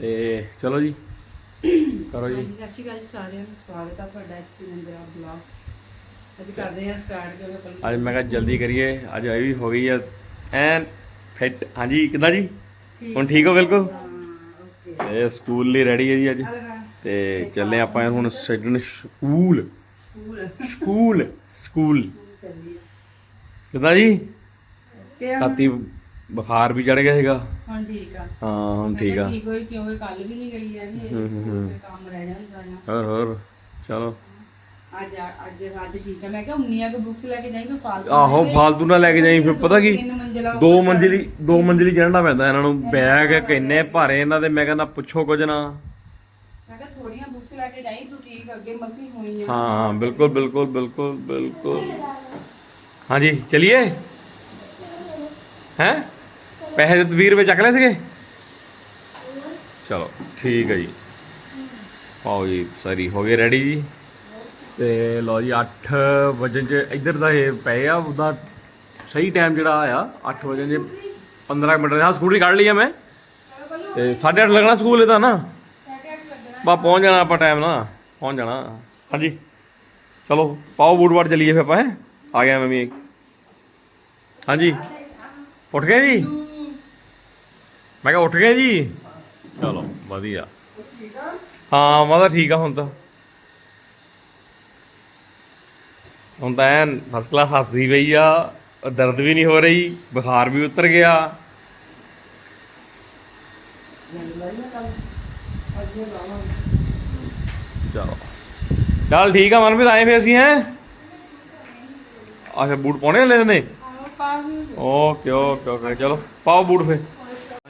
8 ਹੋ ਗਏ ਆ ਤੇ ਚਲੋ ਜੀ। ਕਰੋ ਜੀ। ਸਤਿ ਸ਼੍ਰੀ ਅਕਾਲ ਜੀ ਸਾਰਿਆਂ ਨੂੰ। ਸਵਾਗਤ ਹੈ ਤੁਹਾਡਾ ਇੱਥੇ ਮੰਦਰਾ ਬਲੌਗਸ ਅੱਜ ਕਰਦੇ ਹਾਂ ਸਟਾਰਟ ਕਿਉਂਕਿ ਅੱਜ ਮੈਂ ਕਿਹਾ ਜਲਦੀ ਕਰੀਏ। ਅੱਜ ਇਹ ਵੀ ਹੋ ਗਈ ਆ। ਐਨ ਫਿੱਟ ਹਾਂਜੀ ਕਿਦਾਂ ਜੀ? ਹੁਣ ਠੀਕ ਹੋ ਬਿਲਕੁਲ? ਇਹ ਸਕੂਲ ਲਈ ਰੈਡੀ ਹੈ ਜੀ ਅੱਜ। ਤੇ ਚੱਲੇ ਆਪਾਂ ਹੁਣ ਛੱਡਣ ਸਕੂਲ। ਸਕੂਲ। ਸਕੂਲ। ਕਿਦਾਂ ਜੀ? ਰਾਤੀ ਬੁਖਾਰ ਵੀ ਚੜ ਗਿਆ ਸੀਗਾ। ਹੁਣ ਠੀਕ ਆ। ਹਾਂ ਹੁਣ ਠੀਕ ਆ। ਠੀਕ ਹੋਈ ਕਿਉਂਕਿ ਕੱਲ ਵੀ ਨਹੀਂ ਗਈ ਹੈਗੀ ਕੰਮ ਰਹਿ ਜਾਂਦਾ ਹੋਰ ਹੋਰ ਚਲੋ। ਅੱਜ ਅੱਜ ਅੱਜ ਠੀਕ ਆ। ਮੈਂ ਕਿਹਾ ਉਨੀਆਂ ਕਿ ਬੁੱਕਸ ਲੈ ਕੇ ਜਾਈਂ ਫਾਲਤੂ ਆਹੋ ਫਾਲਤੂ ਨਾ ਲੈ ਕੇ ਜਾਈ ਫਿਰ ਪਤਾ ਕੀ? ਦੋ ਮੰਜ਼ਿਲੀ ਦੋ ਮੰਜ਼ਿਲੀ ਚੜਨਾ ਪੈਂਦਾ ਇਹਨਾਂ ਨੂੰ। ਬੈਗ ਕਿੰਨੇ ਭਾਰੇ ਇਹਨਾਂ ਦੇ ਮੈਂ ਕਹਿੰਦਾ ਪੁੱਛੋ ਕੁਝ ਨਾ। ਮੈਂ ਕਿਹਾ ਥੋੜੀਆਂ ਬੁੱਕਸ ਲੈ ਕੇ ਜਾਈਂ ਤੂੰ ਠੀਕ ਅੱਗੇ ਮਸੀ ਹੋਈ ਆ ਹਾਂ ਬਿਲਕੁਲ ਬਿਲਕੁਲ ਬਿਲਕੁਲ ਬਿਲਕੁਲ। ਹਾਂਜੀ ਚਲਿਏ? ਹੈ? ਪੈਸੇ 20 ਰੁਪਏ ਚੱਕ ਲਏ ਸੀਗੇ? ਚਲੋ, ਠੀਕ ਹੈ ਜੀ। ਆਓ ਜੀ, ਸਾਰੀ ਹੋ ਗਏ ਰੈਡੀ ਜੀ। ਤੇ ਲਓ ਜੀ 8 ਵਜੇ ਚ ਇੱਧਰ ਦਾ ਇਹ ਪਏ ਆ, ਉਹਦਾ ਸਹੀ ਟਾਈਮ ਜਿਹੜਾ ਆ 8 ਵਜੇ ਦੇ 15 ਮਿੰਟ ਹਾਂ, ਸਕੂਟਰੀ ਕੱਢ ਲਈ ਆ ਮੈਂ। ਤੇ 8:30 ਲੱਗਣਾ ਸਕੂਲ ਇਹਦਾ ਨਾ? ਬਾ, ਪਹੁੰਚ ਜਾਣਾ ਆਪਾਂ ਟਾਈਮ ਨਾਲ। ਪਹੁੰਚ ਜਾਣਾ। ਹਾਂਜੀ। ਚਲੋ, ਪਾਓ ਬੂਟ ਬਾਟ ਚਲੀਏ ਫਿਰ ਆਪਾਂ ਆ ਗਿਆ ਮੈਂ ਵੀ। ਹਾਂਜੀ। ਉੱਠ ਗਏ ਜੀ? ਮੈਂ ਕਿਹਾ ਉੱਠ ਗਏ ਜੀ। ਚਲੋ ਵਧੀਆ। ਹਾਂ ਮੈਂ ਤਾਂ ਠੀਕ ਆ ਹੁਣ ਤਾਂ। ਹੁਣ ਤਾਂ ਐਨ ਫਸਟ ਕਲਾਸ ਹੱਸਦੀ ਪਈ ਆ ਦਰਦ ਵੀ ਨਹੀਂ ਹੋ ਰਹੀ ਬੁਖਾਰ ਵੀ ਉਤਰ ਗਿਆ। ਚਲੋ। ਚੱਲ ਠੀਕ ਆ ਮਨਪ੍ਰੀਤ ਆਏ ਫੇ ਅਸੀਂ ਹੈ? ਆਹ ਬੂਟ ਪਾਉਣੇ ਲੈ ਨੇ ਓਕੇ ਓਕੇ ਓਕੇ ਚਲੋ ਪਾਓ ਬੂਟ ਫੇ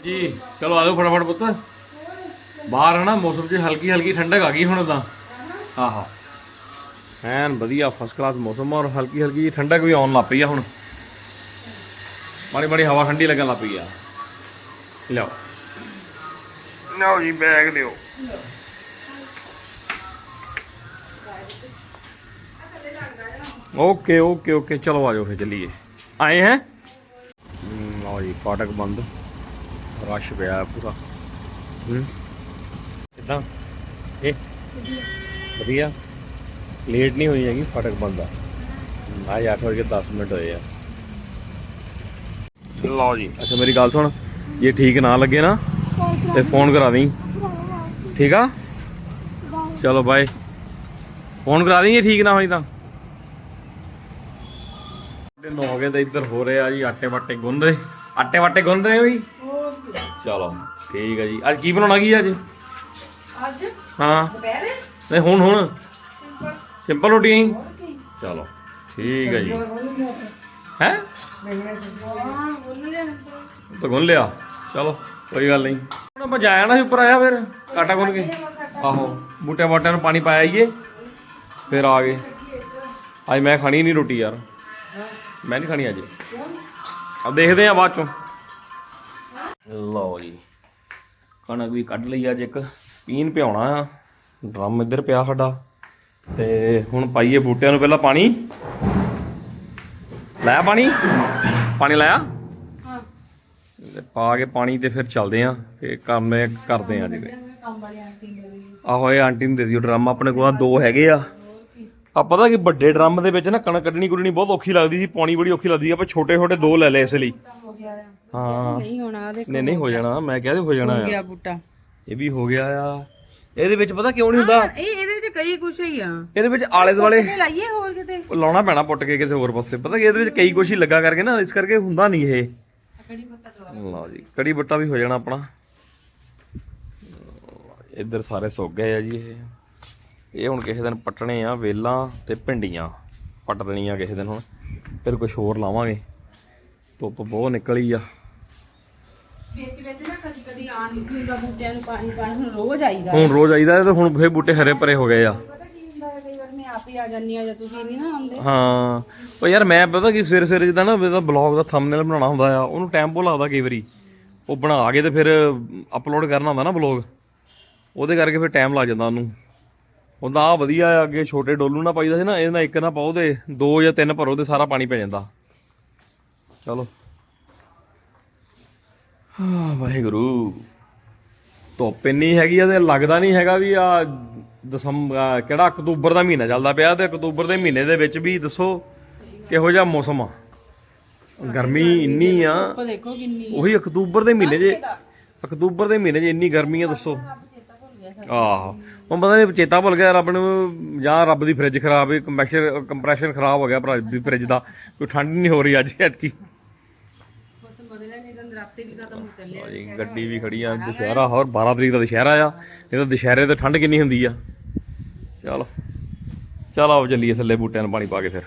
ਜੀ ਚਲੋ ਆ ਜਾਓ ਫਟਾਫਟ ਪੁੱਤ। ਬਾਹਰ ਹੈ ਨਾ ਮੌਸਮ 'ਚ ਹਲਕੀ ਹਲਕੀ ਠੰਡਕ ਆ ਗਈ ਹੁਣ ਤਾਂ। ਆਹਾ। ਐਨ ਵਧੀਆ ਫਸਟ ਕਲਾਸ ਮੌਸਮ ਔਰ ਹਲਕੀ ਹਲਕੀ ਠੰਡਕ ਵੀ ਆਉਣ ਲੱਗ ਪਈ ਆ ਹੁਣ। ਮਾੜੀ ਮਾੜੀ ਹਵਾ ਠੰਡੀ ਲੱਗਣ ਲੱਗ ਪਈ ਆ। ਲਿਆਓ। ਲਿਆਓ ਜੀ ਬੈਗ ਲਿਓ ਓਕੇ ਓਕੇ ਓਕੇ ਚਲੋ ਆ ਜਾਓ ਫਿਰ ਚੱਲੀਏ। ਆਏ ਹੈ? ਲਓ ਜੀ ਫਾਟਕ ਬੰਦ। ਰਸ਼ ਪਿਆ ਪੂਰਾ। ਹੂੰ। ਕਿਦਾਂ? ਇਹ? ਵਧੀਆ। ਲੇਟ ਨਹੀਂ ਹੋਈ ਹੈਗੀ ਫਾਟਕ ਬੰਦ ਆ। ਆਜ 8 ਵਜੇ 10 ਮਿੰਟ ਹੋਏ ਆ। ਲਓ ਜੀ। ਅੱਛਾ ਮੇਰੀ ਗੱਲ ਸੁਣ। ਜੇ ਠੀਕ ਨਾ ਲੱਗੇ ਨਾ ਤੇ ਫੋਨ ਕਰਾ ਦੇਈਂ। ਠੀਕ ਆ? ਚਲੋ ਬਾਏ। ਫੋਨ ਕਰਾ ਦੇਈਂ ਜੇ ਠੀਕ ਨਾ ਹੋਈ ਤਾਂ। ਦਿਨ ਹੋ ਗਏ ਤੇ ਇੱਧਰ ਹੋ ਰਿਹਾ ਜੀ ਆਟੇ ਵਾਟੇ ਗੁੰਨ ਰਹੇ ਆਟੇ ਵਾਟੇ ਗੁੰਨ ਰਹੇ ਹੋ ਜੀ? ਚਲੋ ਠੀਕ ਹੈ ਜੀ। ਅੱਜ ਕੀ ਬਣਾਉਣਾ ਕੀ ਅੱਜ? ਅੱਜ ਹਾਂ। ਦੁਪਹਿਰੇ। ਨਹੀਂ ਹੁਣ ਹੁਣ। ਸਿੰਪਲ। ਰੋਟੀਆਂ ਹੀ ਚਲੋ ਠੀਕ ਹੈ ਜੀ। ਹੈ? ਤਾਂ ਗੁੰਨ ਲਿਆ। ਚਲੋ ਕੋਈ ਗੱਲ ਨਹੀਂ। ਹੁਣ ਆਪਾਂ ਜਾਇਆ ਨਾ ਸੀ ਉੱਪਰ ਆਇਆ ਫਿਰ ਕਾਟਾ ਗੁੰਨ ਕੇ। ਆਹੋ ਬੂਟੇ ਬਾਟਿਆਂ ਨੂੰ ਪਾਣੀ ਪਾਇਆ ਆਈਏ ਫਿਰ ਆ ਗਏ। ਅੱਜ ਮੈਂ ਖਾਣੀ ਨਹੀਂ ਰੋਟੀ ਯਾਰ। ਮੈਂ ਨਹੀਂ ਖਾਣੀ ਅੱਜ। ਅਬ ਦੇਖਦੇ ਆ ਬਾਅਦ ਚੋਂ। ਲਓ ਜੀ। ਕਣਕ ਵੀ ਕੱਢ ਲਈ ਅੱਜ ਇੱਕ। ਪੀਣ ਪਿਆਉਣਾ ਆ। ਡਰਮ ਇੱਧਰ ਪਿਆ ਸਾਡਾ। ਤੇ ਹੁਣ ਪਾਈਏ ਬੂਟਿਆਂ ਨੂੰ ਪਹਿਲਾਂ ਪਾਣੀ। ਲਾਇਆ ਪਾਣੀ? ਪਾਣੀ ਲਾਇਆ? ਹਾਂ ਪਾ ਕੇ ਪਾਣੀ ਤੇ ਫਿਰ ਚੱਲਦੇ ਆਂ। ਤੇ ਕੰਮ ਇਹ ਕਰਦੇ ਆਂ ਜੀ ਕੰਮ ਵਾਲੀ ਆਂਟੀ ਮਿਲ ਆਹੋ ਇਹ ਆਂਟੀ ਨੂੰ ਦੇ ਦਿਓ। ਡਰਮ ਆਪਣੇ ਕੋਲ ਦੋ ਹੈਗੇ ਆ। ਆ ਪਤਾ ਕਿ ਵੱਡੇ ਡਰਮ ਦੇ ਵਿੱਚ ਨਾ ਕਣਕ ਕੱਢਣੀ ਕੁੱਢਣੀ ਬਹੁਤ ਔਖੀ ਲੱਗਦੀ ਸੀ ਪਾਣੀ ਬੜੀ ਔਖੀ ਲੱਗਦੀ ਆਪਾਂ ਛੋਟੇ ਛੋਟੇ ਦੋ ਲੈ ਲਏ ਇਸ ਲਈ। ਹੋ। ਹਾਂ ਨਹੀਂ ਹੋਣਾ ਦੇਖ ਨਹੀਂ ਨਹੀਂ ਹੋ ਜਾਣਾ। ਮੈਂ ਕਿਹਾ ਸੀ ਹੋ ਜਾਣਾ ਆ। ਗਿਆ ਬੂਟਾ। ਇਹ ਵੀ ਹੋ ਗਿਆ ਆ। ਇਹਦੇ ਵਿੱਚ ਪਤਾ ਕਿਉਂ ਨਹੀਂ ਹੁੰਦਾ? ਇਹ ਇਹਦੇ ਵਿੱਚ ਕਈ ਕੁਛ ਹੀ ਆ। ਇਹਦੇ ਵਿੱਚ ਆਲੇ ਦੁਆਲੇ ਲਾਈਏ ਹੋਰ ਕਿਤੇ? ਲਾਉਣਾ ਪੈਣਾ ਪੁੱਟ ਕੇ ਕਿਸੇ ਹੋਰ ਪਾਸੇ। ਪਤਾ ਕਿ ਇਹਦੇ ਵਿੱਚ ਕਈ ਕੁਛ ਹੀ ਲੱਗਾ ਕਰਕੇ ਨਾ ਇਸ ਕਰਕੇ ਹੁੰਦਾ ਨਹੀਂ ਇਹ। ਕੜੀ ਲਓ ਜੀ ਕੜੀ ਬੱਟਾ ਵੀ ਹੋ ਜਾਣਾ ਆਪਣਾ। ਇੱਧਰ ਸਾਰੇ ਸੁੱਕ ਗਏ ਆ ਜੀ ਇਹ। ਇਹ ਹੁਣ ਕਿਸੇ ਦਿਨ ਪੱਟਣੇ ਆ ਵੇਲਾਂ ਤੇ ਭਿੰਡੀਆਂ। ਪੱਟ ਦੇਣੀਆਂ ਕਿਸੇ ਦਿਨ ਹੁਣ। ਫਿਰ ਕੁਝ ਹੋਰ ਲਾਵਾਂਗੇ। ਧੁੱਪ ਬਹੁਤ ਨਿਕਲੀ ਆ। ਵਿੱਚ ਵਿੱਚ ਨਾ ਕਦੀ ਕਦੀ ਆ ਨਹੀਂ ਸੀ ਹੁੰਦਾ ਬੂਟਿਆਂ ਨੂੰ ਪਾਣੀ ਪਾਣੀ ਹੁਣ ਰੋਜ਼ ਆਈਦਾ। ਹੁਣ ਰੋਜ਼ ਆਈਦਾ ਤੇ ਹੁਣ ਫੇਰ ਬੂਟੇ ਹਰੇ ਭਰੇ ਹੋ ਗਏ ਆ। ਪਤਾ ਕੀ ਹੁੰਦਾ ਹੈ ਕਈ ਵਾਰ ਮੈਂ ਆਪ ਹੀ ਆ ਜਾਂਦੀ ਆ ਜਾਂ ਤੁਸੀਂ ਨਹੀਂ ਨਾ ਆਉਂਦੇ। ਹਾਂ। ਉਹ ਯਾਰ ਮੈਂ ਪਤਾ ਕੀ ਸਵੇਰੇ ਸਵੇਰੇ ਜਿੱਦਾਂ ਨਾ ਇਹਦਾ ਬਲੌਗ ਦਾ ਥੰਬਨੇਲ ਬਣਾਉਣਾ ਹੁੰਦਾ ਆ ਉਹਨੂੰ ਟਾਈਮ ਬਹੁਤ ਲੱਗਦਾ ਕਈ ਵਾਰੀ। ਉਹ ਬਣਾ ਕੇ ਤੇ ਫਿਰ ਅਪਲੋਡ ਕਰਨਾ ਹੁੰਦਾ ਨਾ ਬਲੌਗ ਉਹਦੇ ਕਰਕੇ ਫਿਰ ਟਾਈਮ ਲੱਗ ਜਾਂਦਾ ਉਹਨੂੰ। ਉਹਦਾ ਆ ਵਧੀਆ ਆ ਅੱਗੇ ਛੋਟੇ ਡੋਲੂ ਨਾ ਪਾਈਦਾ ਸੀ ਨਾ ਇਹਦੇ ਨਾਲ ਇੱਕ ਨਾ ਪਾਓ ਤੇ ਦੋ ਜਾਂ ਤਿੰਨ ਭਰੋ ਤੇ ਸਾਰਾ ਪਾਣੀ ਪੈ ਜਾਂਦਾ। ਚਲੋ। ਹਾਂ ਵਾਹਿਗੁਰੂ। ਧੁੱਪ ਇੰਨੀ ਹੈਗੀ ਆ ਤੇ ਲੱਗਦਾ ਨਹੀਂ ਹੈਗਾ ਵੀ ਆ ਦਸੰਬਰ ਕਿਹੜਾ ਅਕਤੂਬਰ ਦਾ ਮਹੀਨਾ ਚੱਲਦਾ ਪਿਆ ਤੇ ਅਕਤੂਬਰ ਦੇ ਮਹੀਨੇ ਦੇ ਵਿੱਚ ਵੀ ਦੱਸੋ ਕਿਹੋ ਜਿਹਾ ਮੌਸਮ ਆ। ਗਰਮੀ ਇੰਨੀ ਆ ਉਹ ਦੇਖੋ ਕਿੰਨੀ ਉਹੀ ਅਕਤੂਬਰ ਦੇ ਮਹੀਨੇ 'ਚ ਅਕਤੂਬਰ ਦੇ ਮਹੀਨੇ 'ਚ ਇੰਨੀ ਗਰਮੀ ਆ ਦੱਸੋ। ਆਹੋ। ਹੁਣ ਪਤਾ ਨਹੀਂ ਚੇਤਾ ਭੁੱਲ ਗਿਆ, ਰੱਬ ਨੂੰ ਜਾਂ ਰੱਬ ਦੀ ਫ੍ਰਿਜ ਖਰਾਬ ਹੈ ਕੰਪਰੈਸ਼ਰ ਕੰਪਰੈਸ਼ਨ ਖਰਾਬ ਹੋ ਗਿਆ ਭਰਾ ਦੀ ਫ੍ਰਿਜ ਦਾ। ਕੋਈ ਠੰਡ ਨਹੀਂ ਹੋ ਰਹੀ ਅੱਜ, ਐਤਕੀ। ਗੱਡੀ ਵੀ ਖੜੀ ਆ, ਦੁਸ਼ਹਿਰਾ, ਹੋਰ 12 ਤਰੀਕ ਦਾ ਦੁਸ਼ਹਿਰਾ ਆ। ਇਹ ਤਾਂ ਦੁਸ਼ਹਿਰੇ ਤੇ ਠੰਡ ਕਿੰਨੀ ਹੁੰਦੀ ਆ। ਚਲੋ, ਚਲ ਆਓ ਚੱਲੀਏ ਥੱਲੇ ਬੂਟਿਆਂ ਨੂੰ ਪਾਣੀ ਪਾ ਕੇ ਫਿਰ।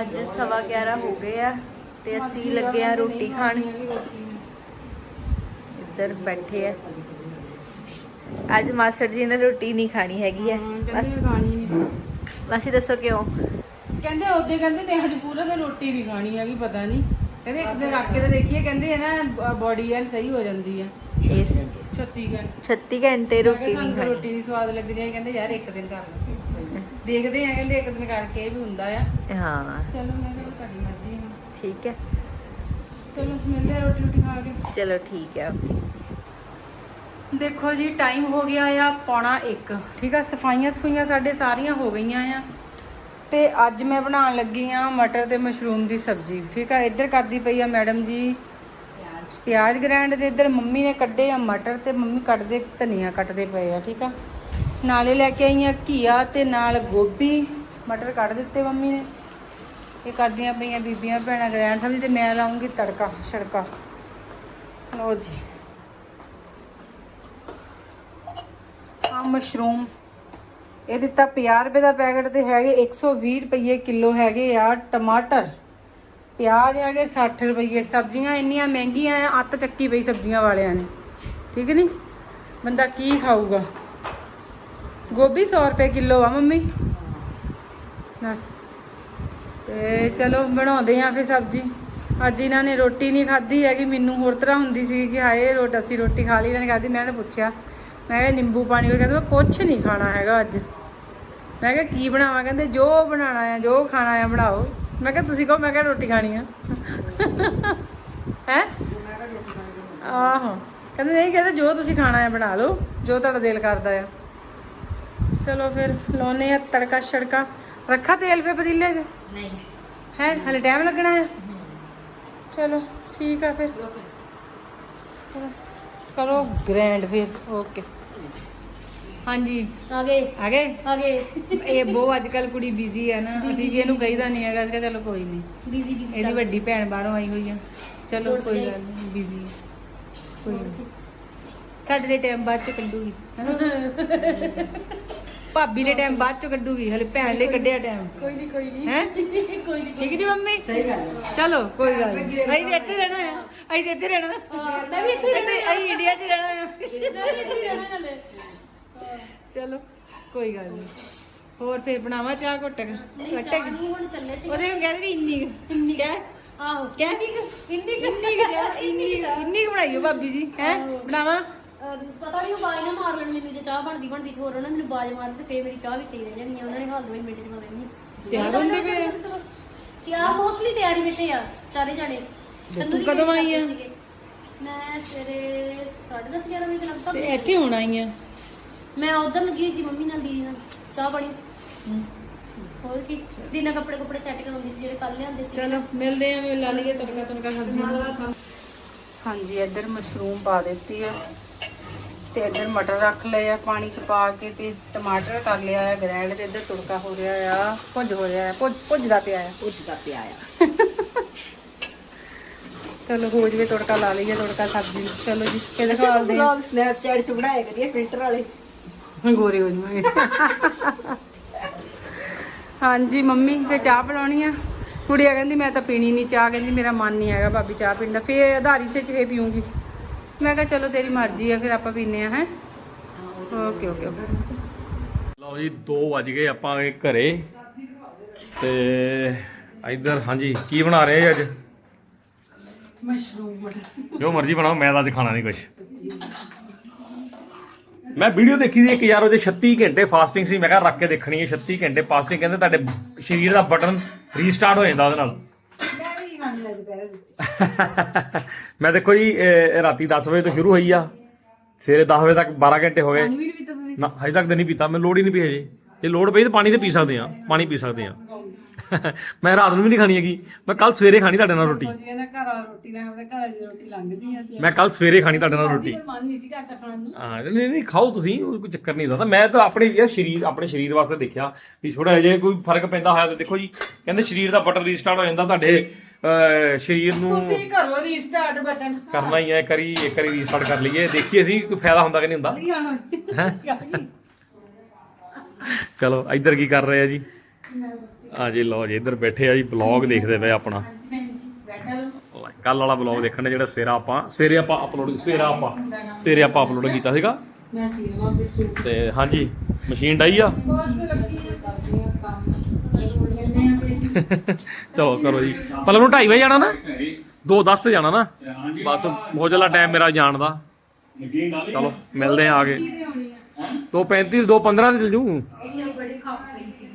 ਅੱਜ ਸਵਾ 11 ਹੋ ਗਏ ਆ, ਤੇ ਅਸੀਂ ਲੱਗੇ ਆ ਰੋਟੀ ਖਾਣ। ਇੱਧਰ ਬੈਠੇ ਆ। ਅੱਜ ਮਾਸਟਰ ਜੀ ਨੇ ਰੋਟੀ ਨਹੀਂ ਖਾਣੀ ਹੈਗੀ ਆ ਬਸ ਖਾਣੀ ਨਹੀਂ। ਦੱਸੋ ਕਿਉਂ? ਕਹਿੰਦੇ ਉਹਦੇ ਕਹਿੰਦੇ ਮੈਂ ਹਜੇ ਪੂਰਾ ਦਿਨ ਰੋਟੀ ਨਹੀਂ ਖਾਣੀ ਹੈਗੀ ਪਤਾ ਨਹੀਂ। ਕਹਿੰਦੇ ਇੱਕ ਦਿਨ ਰੱਖ ਕੇ ਤਾਂ ਦੇਖੀਏ ਕਹਿੰਦੇ ਹੈ ਨਾ ਬੋਡੀ ਐਨ ਸਹੀ ਹੋ ਜਾਂਦੀ ਇਸ 36 ਘੰਟੇ। 36 ਘੰਟੇ ਰੋਟੀ ਨਹੀਂ ਖਾਣੀ। ਰੋਟੀ ਨਹੀਂ ਸਵਾਦ ਲੱਗਦੀ ਹੈ ਕਹਿੰਦੇ ਯਾਰ ਇੱਕ ਦਿਨ ਕਰ ਲਓ। ਦੇਖਦੇ ਆ ਕਹਿੰਦੇ ਇੱਕ ਦਿਨ ਕਰਕੇ ਇਹ ਵੀ ਹੁੰਦਾ ਆ। ਹਾਂ। ਚਲੋ ਮੈਂ ਕਿਹਾ ਤੁਹਾਡੀ ਮਰਜ਼ੀ ਹੈ। ਠੀਕ ਹੈ। ਚਲੋ ਮਿਲਦੇ ਆ ਰੋਟੀ ਰੋਟੀ ਖਾ ਕੇ। ਚਲੋ ਠੀਕ ਹੈ ਓਕੇ। ਦੇਖੋ ਜੀ ਟਾਈਮ ਹੋ ਗਿਆ ਆ ਪੌਣਾ 1 ਠੀਕ ਆ, ਸਫਾਈਆਂ ਸਫਾਈਆਂ ਸਾਡੇ ਸਾਰੀਆਂ ਹੋ ਗਈਆਂ ਆ। ਤੇ ਅੱਜ ਮੈਂ ਬਣਾਉਣ ਲੱਗੀ ਆ ਮਟਰ ਤੇ ਮਸ਼ਰੂਮ ਦੀ ਸਬਜ਼ੀ। ਠੀਕ ਆ, ਇੱਧਰ ਕਰਦੀ ਪਈ ਆ ਮੈਡਮ ਜੀ। ਪਿਆਜ਼ ਗ੍ਰੈਂਡ ਦੇ ਇੱਧਰ ਮੰਮੀ ਨੇ ਕੱਢੇ ਆ ਮਟਰ ਤੇ ਮੰਮੀ ਕੱਟਦੇ, ਧਨੀਆ ਕੱਟਦੇ ਪਏ ਆ, ਠੀਕ ਆ। ਨਾਲੇ ਲੈ ਕੇ ਆਈ ਆਈਆਂ ਘੀਆ ਤੇ ਨਾਲ ਗੋਭੀ। ਮਟਰ ਕੱਢ ਦਿੱਤੇ ਮੰਮੀ ਨੇ। ਇਹ ਕਰਦੀਆਂ ਪਈਆਂ ਬੀਬੀਆਂ ਭੈਣਾਂ ਗ੍ਰੈਂਡ ਸਬਜ਼ੀ ਤੇ ਮੈਂ ਲਾਉਂਗੀ ਤੜਕਾ, ਛੜਕਾ। ਲਓ ਜੀ। ਆ ਮਸ਼ਰੂਮ ਇਹ ਦਿੱਤਾ 50 ਰੁਪਏ ਦਾ ਪੈਕਟ ਤੇ ਹੈਗੇ 120 ਰੁਪਏ ਕਿਲੋ ਹੈਗੇ ਆ ਟਮਾਟਰ। ਪਿਆਜ਼ ਹੈਗੇ 60 ਰੁਪਏ ਸਬਜ਼ੀਆਂ ਇੰਨੀਆਂ ਮਹਿੰਗੀਆਂ ਆ, ਅੱਤ ਚੱਕੀ ਪਈ ਸਬਜ਼ੀਆਂ ਵਾਲਿਆਂ ਨੇ। ਠੀਕ ਨਹੀਂ ਬੰਦਾ ਕੀ ਖਾਊਗਾ? ਗੋਭੀ 100 ਰੁਪਏ ਕਿਲੋ ਆ ਮੰਮੀ। ਬਸ। ਤੇ ਚਲੋ, ਬਣਾਉਂਦੇ ਆ ਫਿਰ ਸਬਜ਼ੀ। ਅੱਜ ਇਹਨਾਂ ਨੇ ਰੋਟੀ ਨਹੀਂ ਖਾਧੀ ਹੈਗੀ, ਮੈਨੂੰ ਹੋਰ ਤਰ੍ਹਾਂ ਹੁੰਦੀ ਸੀ ਕਿ ਹਾਏ ਰੋਟ ਅਸੀਂ ਰੋਟੀ ਖਾ ਲਈ, ਇਹਨਾਂ ਨੇ ਖਾਧੀ ਮੈਂ ਨੇ ਪੁੱਛਿਆ। ਮੈਂ ਕਿਹਾ ਨਿੰਬੂ ਪਾਣੀ ਉਹ ਕਹਿੰਦੇ ਮੈਂ ਕੁਛ ਨਹੀਂ ਖਾਣਾ ਹੈਗਾ ਅੱਜ। ਮੈਂ ਕਿਹਾ ਕੀ ਬਣਾਵਾਂ? ਕਹਿੰਦੇ ਜੋ ਬਣਾਉਣਾ ਆ ਜੋ ਖਾਣਾ ਆ ਬਣਾਓ। ਮੈਂ ਕਿਹਾ ਤੁਸੀਂ ਕਹੋ ਮੈਂ ਕਿਹਾ ਰੋਟੀ ਖਾਣੀ ਆ। ਹੈ? ਆਹੋ। ਕਹਿੰਦੇ ਨਹੀਂ ਕਹਿੰਦੇ ਜੋ ਤੁਸੀਂ ਖਾਣਾ ਆ ਬਣਾ ਲਓ ਜੋ ਤੁਹਾਡਾ ਦਿਲ ਕਰਦਾ ਆ। ਚਲੋ ਫਿਰ ਲਾਉਨੇ ਆ ਤੜਕਾ ਛੜਕਾ। ਰੱਖਾ ਤੇਲ ਫੇ ਪਤੀਲੇ 'ਚ? ਨਹੀਂ। ਹੈ? ਹਲੇ ਟਾਈਮ ਲੱਗਣਾ ਹੈ ਚਲੋ ਠੀਕ ਆ ਫਿਰ। ਚਲੋ, ਕਰੋ ਗ੍ਰੈਂਡ ਫਿਰ ਓਕੇ ਹਾਂਜੀ ਆ ਗਏ। ਆ ਗਏ? ਆ ਗਏ। ਇਹ ਬਹੁਤ ਅੱਜ ਕੱਲ ਕੁੜੀ ਬਿਜ਼ੀ ਹੈ ਨਾ ਅਸੀਂ ਵੀ ਇਹਨੂੰ ਕਹੀਦਾ ਨਹੀਂ ਹੈਗਾ ਅਸੀਂ ਕਿਹਾ ਚਲੋ ਕੋਈ ਨਹੀਂ ਬੀਜ਼ੀ ਬੀਜ਼ੀ ਇਹਦੀ ਵੱਡੀ ਭੈਣ ਬਾਹਰੋਂ ਆਈ ਹੋਈ ਆ। ਚਲੋ ਕੋਈ ਗੱਲ ਨਹੀਂ ਬਿਜ਼ੀ ਕੋਈ ਨਹੀਂ ਸਾਡੇ ਲਈ ਟਾਈਮ ਬਾਅਦ ਚ ਕੱਢੂਗੀ ਹੈਨਾ? ਭਾਬੀ ਲਈ ਟਾਈਮ ਬਾਅਦ ਚ ਕੱਢੂਗੀ ਹਲੇ ਭੈਣ ਲਈ ਕੱਢਿਆ ਟਾਈਮ ਕੋਈ ਨਹੀਂ ਕੋਈ ਨਹੀਂ ਹੈ? ਕੋਈ ਨਹੀਂ ਠੀਕ ਜੀ ਮੰਮੀ? ਸਹੀ ਗੱਲ ਚਲੋ ਕੋਈ ਗੱਲ ਨਹੀਂ ਅਸੀਂ ਇੱਥੇ ਰਹਿਣਾ ਆ। ਅਸੀਂ ਤੇ ਇੱਥੇ ਰਹਿਣਾ ਮੈਂ ਵੀ ਇੱਥੇ ਰਹਿਣਾ। ਅਸੀਂ ਇੰਡੀਆ 'ਚ ਰਹਿਣਾ ਆ। ਇੱਥੇ ਹੀ ਰਹਿਣਾ ਚਲੋ ਕੋਈ ਗੱਲ ਨਹੀਂ। ਹੋਰ ਫੇਰ ਬਣਾਵਾ ਚਾਹ ਘੁੱਟ ਕੇ? ਨਹੀਂ ਘੁੱਟ ਚਾਹ ਕੇ? ਨਹੀਂ ਹੁਣ ਚੱਲੇ ਸੀ। ਉਹਦੇ ਨੂੰ ਕਹਿੰਦੇ ਵੀ ਇੰਨੀ ਕੁ। ਇੰਨੀ ਕਹਿ? ਆਹੋ ਕਹਿ? ਇੰਨੀ ਕੁ- ਇੰਨੀ ਕੁ- ਇੰਨੀ ਕੁ ਕਹਿ, ਇੰਨੀ ਕੁ- ਇੰਨੀ ਕੁ ਬਣਾਈਓ ਭਾਬੀ ਜੀ। ਹੈ? ਬਣਾਵਾ? ਅਹ ਪਤਾ ਨਹੀਂ ਉਹ ਬਾਜ ਨਾ ਮਾਰ ਲੈਣ ਮੈਨੂੰ ਜੇ ਚਾਹ ਬਣਦੀ ਬਣਦੀ ਛੋਰ ਉਹਨਾਂ ਮੈਨੂੰ ਬਾਜ ਮਾਰ ਤੇ ਫੇਰ ਮੇਰੀ ਚਾਹ ਵਿੱਚ ਹੀ ਰਹਿ ਜਾਣੀ ਆ। ਉਹਨਾਂ ਨੇ ਹਾਲ ਦੋ ਮਿੰਟ ਚ ਪਤਾ ਨਹੀਂ ਤਿਆਰ ਹੁੰਦੇ ਪਏ ਆ? ਤਿਆਰ ਮੋਸਟਲੀ ਤਿਆਰੀ ਵਿੱਚ ਆ ਚਾਰੇ ਜਾਣੇ। ਤੇ ਸੰਧੂ ਤੂੰ ਕਦੋਂ ਆਈ ਆ? ਮੈਂ ਸਵੇਰੇ 10:30 11 ਵਜੇ ਤੱਕ ਤੇ ਤਾਂ ਇੱਥੇ ਹੁਣ ਆਈ ਆ। ਮੈਂ ਉਧਰ ਲੱਗੀ ਸੀ ਮੰਮੀ ਨਾਲ ਦੀਦੀ ਨਾਲ ਚਾਹ ਪਾਣੀ। ਹੋਰ ਕੀ? ਦਿਨਾਂ ਕੱਪੜੇ ਕੁਪੜੇ ਸੈੱਟ ਕਰਾਉਂਦੀ ਸੀ ਜਿਹੜੇ ਕੱਲ ਲਿਆਂਦੇ ਸੀ। ਚਲੋ ਮਿਲਦੇ ਆ ਮੈਂ ਲਾ ਲਈਏ ਤੜਕਾ ਤੜਕਾ ਸਬਜ਼ੀ ਹਾਂਜੀ ਇੱਧਰ ਮਸ਼ਰੂਮ ਪਾ ਦਿੱਤੀ ਆ। ਤੇ ਇੱਧਰ ਮਟਰ ਰੱਖ ਲਏ ਆ ਪਾਣੀ ਚ ਪਾ ਕੇ ਤੇ ਟਮਾਟਰ ਕਰ ਲਿਆ ਆ ਗ੍ਰੈਂਡ ਤੇ ਇੱਧਰ ਤੜਕਾ ਹੋ ਰਿਹਾ ਆ ਭੁੱਜ ਹੋ ਰਿਹਾ ਆ ਭੁੱਜ ਭੁੱਜਦਾ ਪਿਆ ਆ। ਭੁੱਜਦਾ ਪਿਆ ਆ। ਚਲੋ ਹੋ ਜਵੇ ਤੜਕਾ ਲਾ ਲਈਏ ਤੜਕਾ ਸਬਜ਼ੀ ਨੂੰ। ਚਲੋ ਜੀ ਇਹ ਦਿਖਾਉਂਦੇ ਆ। ਸਨੈਪਚੈਟ 'ਚ ਬਣਾਇਆ ਕਰੀਏ ਫਿਲਟਰ ਵਾਲੇ। ਗੋਰੇ ਹੋ ਜਾਵਾਂਗੇ ਹਾਂਜੀ ਮੰਮੀ ਫੇ ਚਾਹ ਬਣਾਉਣੀ ਆ? ਕੁੜੀਆ ਕਹਿੰਦੀ ਮੈਂ ਤਾਂ ਪੀਣੀ ਨਹੀਂ ਚਾਹ। ਕਹਿੰਦੀ ਮੇਰਾ ਮਨ ਨਹੀਂ ਹੈਗਾ ਭਾਬੀ ਚਾਹ ਪੀਣ ਦਾ। ਫੇ ਆਧਾਰੀ ਸੇ ਚ ਫੇ ਪੀਉਂਗੀ ਮੈਂ ਕਿਹਾ ਚਲੋ ਤੇਰੀ ਮਰਜ਼ੀ ਆ ਫਿਰ ਆਪਾਂ ਪੀਨੇ ਆ ਹੈ? ਓਕੇ ਓਕੇ ਓਕੇ ਲਓ ਜੀ 2 ਵਜ ਗਏ ਆਪਾਂ ਘਰੇ। ਤੇ ਇੱਧਰ ਹਾਂਜੀ ਕੀ ਬਣਾ ਰਹੇ ਅੱਜ? ਮਸ਼ਰੂਮ। ਮਟਰ ਜੋ ਮਰਜ਼ੀ ਬਣਾਓ ਮੈਂ ਤਾਂ ਅੱਜ ਖਾਣਾ ਨਹੀਂ ਕੁਝ ਮੈਂ ਵੀਡੀਓ ਦੇਖੀ ਸੀ ਇੱਕ ਯਾਰ ਉਹਦੇ 36 ਘੰਟੇ ਫਾਸਟਿੰਗ ਸੀ। ਮੈਂ ਕਿਹਾ ਰੱਖ ਕੇ ਦੇਖਣੀ ਹੈ 36 ਘੰਟੇ ਫਾਸਟਿੰਗ ਕਹਿੰਦੇ ਤੁਹਾਡੇ ਸਰੀਰ ਦਾ ਬਟਨ ਰੀਸਟਾਰਟ ਹੋ ਜਾਂਦਾ ਉਹਦੇ ਨਾਲ। ਮੈਂ ਵੀ ਖਾਣ ਲੱਗ ਪਿਆ ਕਹਿ ਦਿੱਤੀ ਮੈਂ ਦੇਖੋ ਜੀ ਇਹ ਰਾਤੀ 10 ਵਜੇ ਤੋਂ ਸ਼ੁਰੂ ਹੋਈ ਆ। ਸਵੇਰੇ 10 ਵਜੇ ਤੱਕ 12 ਘੰਟੇ ਹੋ ਗਏ। ਪਾਣੀ ਵੀ ਨਹੀਂ ਪੀਤਾ ਤੁਸੀਂ? ਨਾ ਹਜੇ ਤੱਕ ਤਾਂ ਨਹੀਂ ਪੀਤਾ ਮੈਨੂੰ ਲੋੜ ਹੀ ਨਹੀਂ ਪਈ ਹਜੇ। ਜੇ ਲੋੜ ਪਈ ਤਾਂ ਪਾਣੀ ਤੇ ਪੀ ਸਕਦੇ ਆ ਪਾਣੀ ਪੀ ਸਕਦੇ ਆ ਮੈਂ ਰਾਤ ਨੂੰ ਵੀ ਨਹੀਂ ਖਾਣੀ ਹੈਗੀ। ਮੈਂ ਕੱਲ ਸਵੇਰੇ ਖਾਣੀ ਤੁਹਾਡੇ ਨਾਲ ਰੋਟੀ। ਜੀ ਨਾ ਘਰ ਵਾਲਾ ਰੋਟੀ ਨਾ ਘਰ ਵਾਲੀ ਦੀ ਰੋਟੀ ਲੰਘਦੀ ਆ ਅਸੀਂ ਮੈਂ ਕੱਲ ਸਵੇਰੇ ਖਾਣੀ ਤੁਹਾਡੇ ਨਾਲ ਰੋਟੀ। ਪਰ ਮਨ ਨਹੀਂ ਸੀ ਕਰਦਾ ਖਾਣ ਨੂੰ। ਹਾਂ ਨਹੀਂ ਨਹੀਂ ਖਾਓ ਤੁਸੀਂ ਉਹ ਕੋਈ ਚੱਕਰ ਨਹੀਂ ਹੁੰਦਾ। ਮੈਂ ਤਾਂ ਆਪਣੇ ਯਾਰ ਸਰੀਰ ਆਪਣੇ ਸਰੀਰ ਵਾਸਤੇ ਦੇਖਿਆ ਵੀ ਥੋੜਾ ਜਿਹਾ ਕੋਈ ਫ਼ਰਕ ਪੈਂਦਾ ਹੋਇਆ ਤਾਂ ਦੇਖੋ ਜੀ ਕਹਿੰਦੇ ਸਰੀਰ ਦਾ ਬਟਨ ਰੀਸਟਾਰਟ ਹੋ ਜਾਂਦਾ ਤੁਹਾਡੇ ਅਹ, ਸਰੀਰ ਨੂੰ। ਤੁਸੀਂ ਕਰੋ ਰੀਸਟਾਰਟ ਬਟਨ ਕਰਨਾ ਹੀ ਹੈ ਇੱਕ ਵਾਰੀ ਇੱਕ ਵਾਰੀ ਰੀਸਟਾਰਟ ਕਰ ਲਈਏ। ਦੇਖੀਏ ਅਸੀਂ ਕੋਈ ਫਾਇਦਾ ਹੁੰਦਾ ਕਿ ਨਹੀਂ ਹੁੰਦਾ? ਚਲੋ ਇੱਧਰ ਕੀ ਕਰ ਰਹੇ ਆ ਜੀ? ਆ ਜੀ, ਲਓ ਜੀ, ਇੱਧਰ ਬੈਠੇ ਆ ਜੀ ਬਲੌਗ ਦੇਖਦੇ ਪਏ ਆਪਣਾ। ਕੱਲ ਵਾਲਾ ਬਲੌਗ ਦੇਖਣ ਨੇ ਜਿਹੜਾ ਸਵੇਰਾ ਆਪਾਂ, ਸਵੇਰੇ ਆਪਾਂ ਅਪਲੋਡ ਸਵੇਰਾ ਆਪਾਂ, ਸਵੇਰੇ ਆਪਾਂ ਅਪਲੋਡ ਕੀਤਾ ਸੀਗਾ। ਤੇ ਹਾਂਜੀ, ਮਸ਼ੀਨ ਡਾਈ ਆ? ਚਲੋ ਕਰੋ ਜੀ। ਪਲਕ ਨੂੰ 2:30 ਵਜੇ ਜਾਣਾ ਨਾ? 2:10 ਤੇ ਜਾਣਾ ਨਾ? ਬਸ ਹੋ ਜਲਾ ਟਾਈਮ ਮੇਰਾ ਜਾਣ ਦਾ। ਚਲੋ, ਮਿਲਦੇ ਆ ਆ ਕੇ। 2:35 2:15 ਤੇ ਚਲ ਜੂ।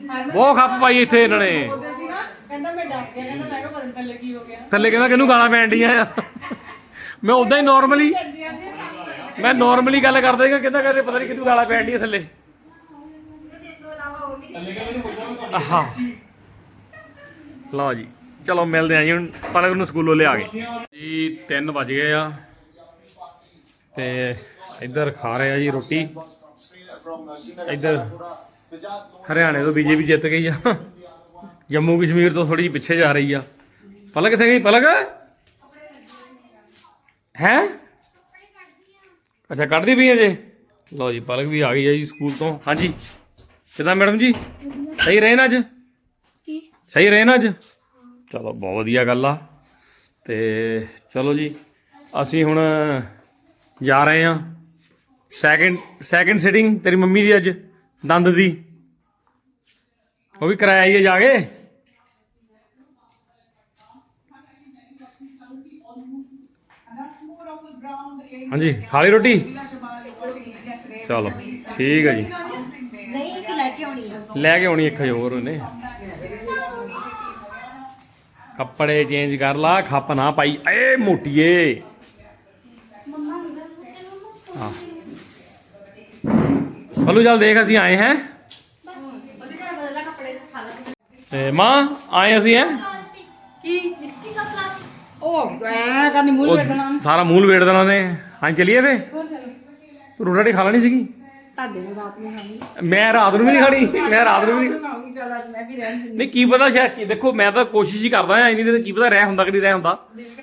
ਬਹੁਤ ਖੱਪ ਪਾਈ ਇੱਥੇ ਇਹਨਾਂ ਨੇ। ਬੋਲਦੇ ਸੀ ਨਾ ਕਹਿੰਦਾ ਮੈਂ ਡਰ ਗਿਆ ਕਹਿੰਦਾ ਮੈਂ ਕਿਹਾ ਪਤਾ ਨੀ ਥੱਲੇ ਕੀ ਹੋ ਗਿਆ। ਥੱਲੇ ਕਹਿੰਦਾ ਕਿਹਨੂੰ ਗਾਲਾਂ ਪੈਣ ਡੀਆਂ ਆ। ਮੈਂ ਉਦਾਂ ਹੀ ਨਾਰਮਲੀ ਮੈਂ ਨਾਰਮਲੀ ਗੱਲ ਕਰਦਾ ਸੀਗਾ ਕਹਿੰਦਾ ਕਹਿੰਦੇ ਪਤਾ ਨਹੀਂ ਕਿਹਨੂੰ ਗਾਲਾਂ ਪੈਣ ਡੀਆਂ ਥੱਲੇ। ਲਓ ਜੀ ਚਲੋ ਮਿਲਦੇ ਆਂ ਜੀ ਹੁਣ ਪਲਕ ਨੂੰ ਸਕੂਲੋਂ ਲਿਆ ਗਏ ਜੀ 3 ਵਜ ਗਏ ਆ। ਤੇ ਇੱਧਰ ਖਾ ਰਹੇ ਆ ਜੀ ਰੋਟੀ। ਇੱਧਰ ਹਰਿਆਣੇ ਤੋਂ ਬੀਜੇਪੀ ਜਿੱਤ ਗਈ ਆ। ਜੰਮੂ ਕਸ਼ਮੀਰ ਤੋਂ ਥੋੜੀ ਜਿਹੀ ਪਿੱਛੇ ਜਾ ਰਹੀ ਆ। ਪਲਕ ਕਿੱਥੇ ਗਈ ਪਲਕ? ਹੈ? ਅੱਛਾ ਕੱਢਦੀ ਪਈ ਹੈ ਜੇ। ਲਓ ਜੀ ਪਲਕ ਵੀ ਆ ਗਈ ਹੈ ਜੀ ਸਕੂਲ ਤੋਂ। ਹਾਂਜੀ। ਕਿਦਾਂ ਮੈਡਮ ਜੀ? ਸਹੀ ਰਹੇ ਨਾ ਅੱਜ? ਕੀ? ਸਹੀ ਰਹੇ ਨਾ ਅੱਜ? ਚਲੋ ਬਹੁਤ ਵਧੀਆ ਗੱਲ ਆ। ਤੇ ਚਲੋ ਜੀ ਅਸੀਂ ਹੁਣ ਜਾ ਰਹੇ ਹਾਂ। ਸੈਕਿੰਡ ਸੈਕਿੰਡ ਸਿਟਿੰਗ ਤੇਰੀ ਮੰਮੀ ਦੀ ਅੱਜ। ਦੰਦ ਦੀ। ਉਹ ਵੀ ਕਰਾਇਆ ਹੀ ਹੈ ਜਾ ਕੇ। ਹਾਂਜੀ ਖਾ ਲਈ ਰੋਟੀ? ਚਲੋ ਠੀਕ ਹੈ ਜੀ। ਨਹੀਂ ਇੱਕ ਲੈ ਕੇ ਆਉਣੀ ਆ। ਲੈ ਕੇ ਆਉਣੀ ਇੱਕ ਹੋਰ ਉਹਨੇ। ਕੱਪੜੇ ਚੇਂਜ ਕਰ ਲਾ ਖੱਪ ਨਾ ਪਾਈ। ਏ ਮੋਟੀਏ। ਹਲੋ ਜਲ ਦੇਖ ਅਸੀਂ ਆਏ ਹੈ। ਤੇ ਮਾਂ ਆਏ ਅਸੀਂ ਹੈ। ਕੀ? ਉਹ ਐ ਕਰਨੀ ਮੂੰਹ ਵੇਖਣਾ ਸਾਰਾ ਮੂਲ ਵੇੜ ਦੇਣਾ ਨੇ ਹਾਂ ਚਲੀਏ ਫੇ ਤੂੰ ਰੋਟੀ ਖਾ ਲੈਣੀ ਸੀਗੀ? ਤੁਹਾਡੇ ਨੂੰ ਰਾਤ ਨੂੰ ਖਾਣੀ। ਮੈਂ ਰਾਤ ਨੂੰ ਵੀ ਨਹੀਂ ਖਾਣੀ ਮੈਂ ਰਾਤ ਨੂੰ ਵੀ ਨਹੀਂ ਖਾਊਂਗੀ ਚੱਲ ਅੱਜ ਮੈਂ ਵੀ ਰਹਿਣ ਦਿੰਦੀ। ਨਹੀਂ ਕੀ ਪਤਾ ਸ਼ਾਇਦ ਕੀ ਦੇਖੋ ਮੈਂ ਤਾਂ ਕੋਸ਼ਿਸ਼ ਹੀ ਕਰਦਾ ਆ ਇੰਨੀ ਦੇ ਕੀ ਪਤਾ ਰਹਿ ਹੁੰਦਾ ਕਿ ਨਹੀਂ ਰਹਿ ਹੁੰਦਾ।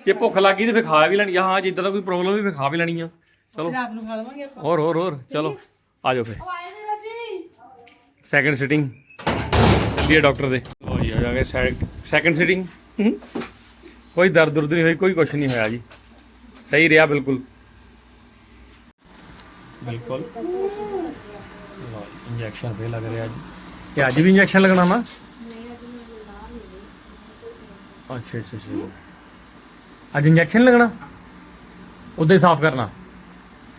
ਜੇ ਭੁੱਖ ਲੱਗ ਗਈ ਤੇ ਫੇ ਖਾ ਵੀ ਲੈਣੀ ਆ। ਹਾਂ ਜੇ ਇਦਾਂ ਦਾ ਕੋਈ ਪ੍ਰੋਬਲਮ ਵੀ ਫੇ ਖਾ ਵੀ ਲੈਣੀ ਆ। ਚਲੋ। ਰਾਤ ਨੂੰ ਖਾ ਲਵਾਂਗੇ ਆਪਾਂ। ਹੋਰ ਹੋਰ ਹੋਰ ਚਲੋ। ਆ ਜਾਓ ਫੇ ਉਹ ਆਏ ਨੇ ਅਸੀਂ ਸੈਕੰਡ ਸਿਟਿੰਗ ਚੱਲੀਏ ਡਾਕਟਰ ਦੇ। ਲੋ ਜੀ ਆ ਜਾ ਕੇ ਸੈਕੰਡ ਸਿਟਿੰਗ ਕੋਈ ਦਰਦ ਦੁਰਦ ਨਹੀਂ ਹੋਈ ਕੋਈ ਕੁਛ ਨਹੀਂ ਹੋਇਆ ਜੀ। ਸਹੀ ਰਿਹਾ ਬਿਲਕੁਲ। ਬਿਲਕੁਲ। ਇੰਜੈਕਸ਼ਨ ਫੇ ਲੱਗ ਰਿਹਾ ਜੀ। ਤੇ ਅੱਜ ਵੀ ਇੰਜੈਕਸ਼ਨ ਲੱਗਣਾ ਨਾ ਅੱਛਾ ਅੱਛਾ ਅੱਛਾ। ਅੱਜ ਇੰਜੈਕਸ਼ਨ ਲੱਗਣਾ? ਉਦੋਂ ਹੀ ਸਾਫ਼ ਕਰਨਾ।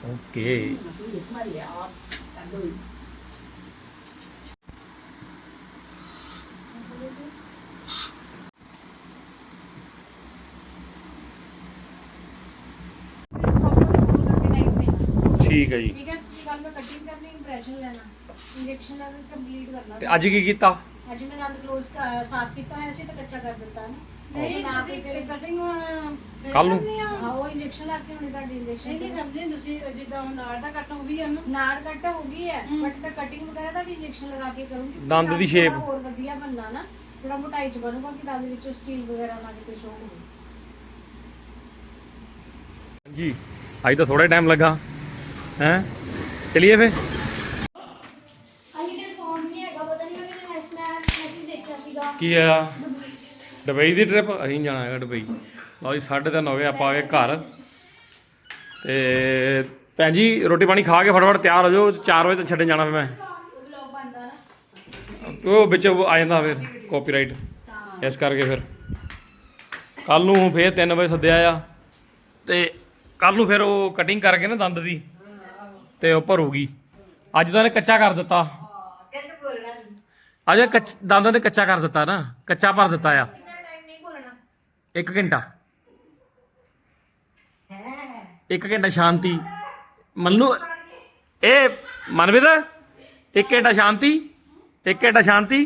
ਓਕੇ ਠੀਕ ਹੈ ਜੀ ਠੀਕ ਹੈ ਕੱਲ ਮੈਂ ਕਟਿੰਗ ਕਰਨੀ ਇੰਪ੍ਰੈਸ਼ਨ ਲੈਣਾ ਇੰਜੈਕਸ਼ਨ ਲੈਣਾ ਕੰਪਲੀਟ ਕਰਨਾ ਤੇ ਅੱਜ ਕੀ ਕੀਤਾ ਅੱਜ ਮੈਂ ਦੰਦ ਕਲੋਜ਼ ਸਾਫ਼ ਕੀਤਾ ਹੋਇਆ ਸੀ ਤੇ ਕੱਚਾ ਕਰ ਦਿੱਤਾ ਨਾ ਨਹੀਂ ਨਾ ਤੁਸੀਂ ਕੇ ਕਟਿੰਗ ਕੱਲ੍ਹ ਨੂੰ? ਹਾਂ ਉਹ ਇੰਜੈਕਸ਼ਨ ਲਾ ਕੇ ਹੁਣੇ ਤੁਹਾਡੀ ਇੰਜੈਕਸ਼ਨ ਨਹੀਂ ਸਮਝੇ ਤੁਸੀਂ ਜਿੱਦਾਂ ਹੁਣ ਨਾੜ ਦਾ ਕੱਟ ਹੋ ਵੀ ਆ ਨਾ। ਨਾੜ ਕੱਟ ਹੋ ਗਈ ਹੈ। ਬਟ ਮੈਂ ਕਟਿੰਗ ਵਗੈਰਾ ਦਾ ਇੰਜੈਕਸ਼ਨ ਲਗਾ ਕੇ ਕਰੂੰਗੀ। ਦੰਦ ਦੀ ਥੋੜ੍ਹਾ shape? ਹੋਰ ਵਧੀਆ ਬਣਨਾ ਨਾ ਥੋੜਾ ਮੋਟਾਈ ਚ ਬਣੂਗਾ ਕਿ ਦੰਦ ਵਿੱਚੋਂ ਸਟੀਲ ਵਗੈਰਾ ਨਾ ਕਿਤੇ ਸ਼ੋ ਹੋਵੇ। ਜੀ ਅੱਜ ਤਾਂ ਥੋੜਾ ਟਾਈਮ ਲੱਗਾ। ਹੈ? ਚਲਿਏ ਫੇ ਅਜੀ ਤੇ ਫੋਨ ਨਹੀਂ ਹੈਗਾ ਪਤਾ ਨਹੀਂ ਮੈਂ ਕਿਹਨੇ ਮੈਸੇਜ ਦੇਖਿਆ ਸੀਗਾ। ਕੀ ਆ ਦੁਬਈ ਦੀ ਟ੍ਰਿਪ ਅਸੀਂ ਜਾਣਾ ਹੈਗਾ ਦੁਬਈ। ਲਓ ਜੀ 3:30 ਹੋ ਗਏ ਆਪਾਂ ਆ ਗਏ ਘਰ। ਤੇ ਭੈਣ ਜੀ ਰੋਟੀ ਪਾਣੀ ਖਾ ਕੇ ਫਟਾਫਟ ਤਿਆਰ ਹੋ ਜਾਓ 4 ਵਜੇ ਤੱਕ ਛੱਡਣ ਜਾਣਾ ਫਿਰ ਮੈਂ। ਉਹ ਵਿੱਚ ਆ ਜਾਂਦਾ ਫਿਰ ਕਾਪੀਰਾਈਟ ਇਸ ਕਰਕੇ ਫਿਰ। ਕੱਲ ਨੂੰ ਫੇਰ 3 ਵਜੇ ਸੱਦਿਆ ਆ। ਤੇ ਕੱਲ ਨੂੰ ਫਿਰ ਉਹ ਕਟਿੰਗ ਕਰਕੇ ਨਾ ਦੰਦ ਦੀ ਤੇ ਉਹ ਭਰੂਗੀ। ਅੱਜ ਤਾਂ ਇਹਨੇ ਕੱਚਾ ਕਰ ਦਿੱਤਾ। ਅੱਜ ਦੰਦਾਂ ਨੇ ਕੱਚਾ ਕਰ ਦਿੱਤਾ ਨਾ ਕੱਚਾ ਭਰ ਦਿੱਤਾ ਆ ਕਿੰਨਾ ਟਾਈਮ ਨਹੀਂ ਬੋਲਣਾ 1 ਘੰਟਾ। ਇੱਕ ਘੰਟਾ ਸ਼ਾਂਤੀ। ਮੰਨੂ ਇਹ ਮਨਵਿਤ ਇੱਕ ਘੰਟਾ ਸ਼ਾਂਤੀ, ਇੱਕ ਘੰਟਾ ਸ਼ਾਂਤੀ।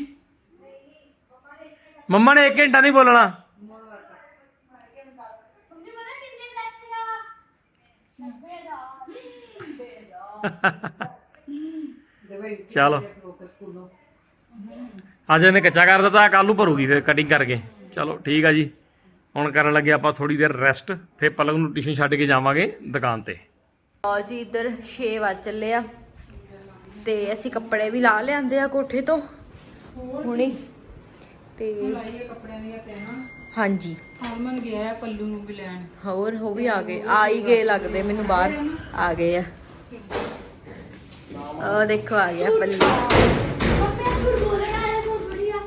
ਮੰਮਾ ਨੇ ਇੱਕ ਘੰਟਾ ਨਹੀਂ ਬੋਲਣਾ। ਚਲੋ। ਅੱਜ ਇਹਨੇ ਕੱਚਾ ਕਰ ਦਿੱਤਾ ਕੱਲ ਨੂੰ ਭਰੂਗੀ ਫਿਰ ਕਟਿੰਗ ਕਰਕੇ। ਚਲੋ, ਠੀਕ ਆ ਜੀ। ਹੁਣ ਕਰਨ ਲੱਗੇ ਆਪਾਂ ਥੋੜੀ ਦੇਰ ਰੈਸਟ ਫਿਰ ਪਲਕ ਨੂੰ ਟਿਊਸ਼ਨ ਛੱਡ ਕੇ ਜਾਵਾਂਗੇ ਦੁਕਾਨ ਤੇ। ਆ ਜੀ ਇੱਧਰ 6 ਵਜ ਚੱਲੇ ਆ। ਤੇ ਅਸੀਂ ਕੱਪੜੇ ਵੀ ਲਾ ਲਿਆਂਦੇ ਆ ਕੋਠੇ ਤੋਂ। ਹੁਣੀ। ਤੇ ਲਾਈਏ ਕੱਪੜਿਆਂ ਦੀਆਂ ਤੈਨਾਂ ਹਾਂਜੀ। ਹਰਮਨ ਗਿਆ ਹੈ ਪੱਲੂ ਨੂੰ ਵੀ ਲੈਣ। ਹੋਰ ਉਹ ਵੀ ਆ ਗਏ। ਆ ਹੀ ਗਏ ਲੱਗਦੇ ਮੈਨੂੰ ਬਾਹਰ। ਆ ਗਏ ਆ। ਉਹ ਦੇਖੋ ਆ ਗਿਆ ਪੱਲੂ ਮੰਮੀ ਤੂੰ ਬੋਲਣਾ ਹੈ ਬਹੁਤ ਬੜੀਆ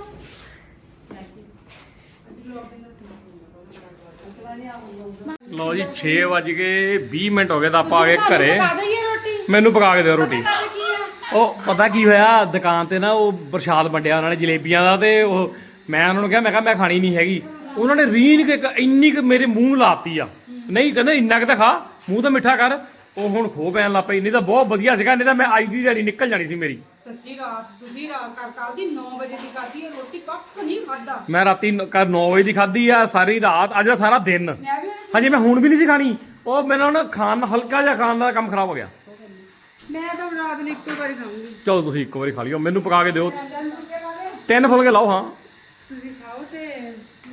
ਲਓ ਜੀ 6 ਵਜ ਗਏ 20 ਮਿੰਟ ਹੋ ਗਏ ਤਾਂ ਆਪਾਂ ਆ ਗਏ ਘਰੇ। ਪਕਾ ਦਈਏ ਰੋਟੀ? ਮੈਨੂੰ ਪਕਾ ਕੇ ਦਿਓ ਰੋਟੀ। ਕੀ ਆ ਉਹ ਪਤਾ ਕੀ ਹੋਇਆ ਦੁਕਾਨ ਤੇ ਨਾ ਉਹ ਪ੍ਰਸ਼ਾਦ ਵੰਡਿਆ ਉਹਨਾਂ ਨੇ ਜਲੇਬੀਆਂ ਦਾ ਤੇ ਉਹ ਮੈਂ ਉਹਨਾਂ ਨੂੰ ਕਿਹਾ ਮੈਂ ਕਿਹਾ ਮੈਂ ਖਾਣੀ ਨਹੀਂ ਹੈਗੀ। ਉਹਨਾਂ ਨੇ ਰੀਨ ਕੇ ਇੱਕ ਇੰਨੀ ਕੁ ਮੇਰੇ ਮੂੰਹ ਲਾਤੀ ਆ। ਨਹੀਂ ਕਹਿੰਦੇ ਇੰਨਾ ਕੁ ਤਾਂ ਖਾ ਮੂੰਹ ਤਾਂ ਮਿੱਠਾ ਕਰ। ਉਹ ਹੁਣ ਖੋ ਪੈਣ ਲੱਗ ਪਈ ਨਹੀਂ ਤਾਂ ਬਹੁਤ ਵਧੀਆ ਸੀਗਾ ਨਹੀਂ ਤਾਂ ਮੈਂ ਅੱਜ ਦੀ ਦਿਹਾੜੀ ਨਿਕਲ ਜਾਣੀ ਸੀ ਮੇਰੀ। ਸੱਚੀ ਰਾਤ ਤੁਸੀਂ ਰਾਤ ਕਰ ਕੱਲ ਦੀ 9 ਵਜੇ ਦੀ ਹੈ ਰੋਟੀ ਕੱਖ ਨਹੀਂ ਖਾਦਾ ਮੈਂ ਰਾਤੀ 9 ਵਜੇ ਦੀ ਖਾਧੀ ਆ ਸਾਰੀ ਰਾਤ ਅੱਜ ਦਾ ਸਾਰਾ ਦਿਨ। ਮੈਂ ਵੀ ਹਜੇ ਮੈਂ ਹੁਣ ਵੀ ਨਹੀਂ ਸੀ ਖਾਣੀ। ਉਹ ਮੇਰਾ ਨਾ ਖਾਣ ਨਾਲ ਹਲਕਾ ਜਿਹਾ ਖਾਣ ਦਾ ਕੰਮ ਖਰਾਬ ਹੋ ਗਿਆ। ਮੈਂ ਤਾਂ ਰਾਤ ਨੂੰ ਇੱਕੋ ਵਾਰੀ ਖਾਊਂਗੀ। ਚਲੋ ਤੁਸੀਂ ਇੱਕ ਵਾਰੀ ਖਾ ਲਿਓ। ਮੈਨੂੰ ਪਕਾ ਕੇ ਦਿਓ। ਤਿੰਨ ਫੁਲਕੇ ਲਾਓ ਹਾਂ। ਤੁਸੀਂ ਖਾਓ ਤੇ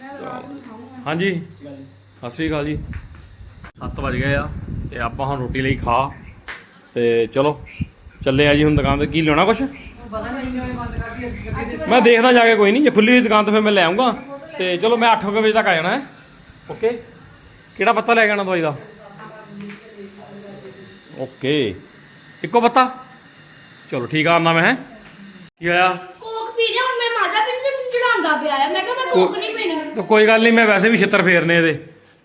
ਮੈਂ ਤਾਂ ਰਾਤ ਨੂੰ ਖਾਊਂਗਾ। ਹਾਂਜੀ। ਸਤਿ ਸ੍ਰੀ ਅਕਾਲ ਜੀ। 7 ਵਜ ਗਏ ਆ ਤੇ ਆਪਾਂ ਹੁਣ ਰੋਟੀ ਲਈ ਖਾ। ਤੇ ਚਲੋ ਚੱਲੇ ਆ ਜੀ ਹੁਣ ਦੁਕਾਨ ਤੇ। ਕੀ ਲੈਣਾ ਕੁਛ? ਮੈਂ ਦੇਖਦਾ ਜਾ ਕੇ ਕੋਈ ਨਹੀਂ। ਜੇ ਖੁੱਲੀ ਹੋਈ ਦੁਕਾਨ ਤੇ ਫਿਰ ਮੈਂ ਲੈ ਆਉਂਗਾ ਤੇ ਚਲੋ ਮੈਂ 8 ਵਜੇ ਤੱਕ ਆ ਜਾਣਾ ਹੈ। ਓਕੇ? ਕਿਹੜਾ ਪੱਤਾ ਲੈ ਕੇ ਆਣਾ ਦਵਾਈ ਦਾ? ਓਕੇ। ਇੱਕੋ ਪੱਤਾ? ਚਲੋ ਠੀਕ ਆ ਆਉਣਾ ਮੈਂ ਹੈ। ਕੀ ਹੋਇਆ? ਕੋਕ ਪੀ ਰਿਹਾ ਹੁਣ ਮੈਂ ਮਾਜਾ ਪੀਂਦੀ ਤੇ ਚੜਾਉਂਦਾ ਪਿਆ ਆ। ਮੈਂ ਕਿਹਾ ਮੈਂ ਕੋਕ ਨਹੀਂ ਪੀਣੀ। ਤਾਂ ਕੋਈ ਗੱਲ ਨਹੀਂ ਮੈਂ ਵੈਸੇ ਵੀ ਛਿੱਤਰ ਫੇਰਨੇ ਇਹਦੇ।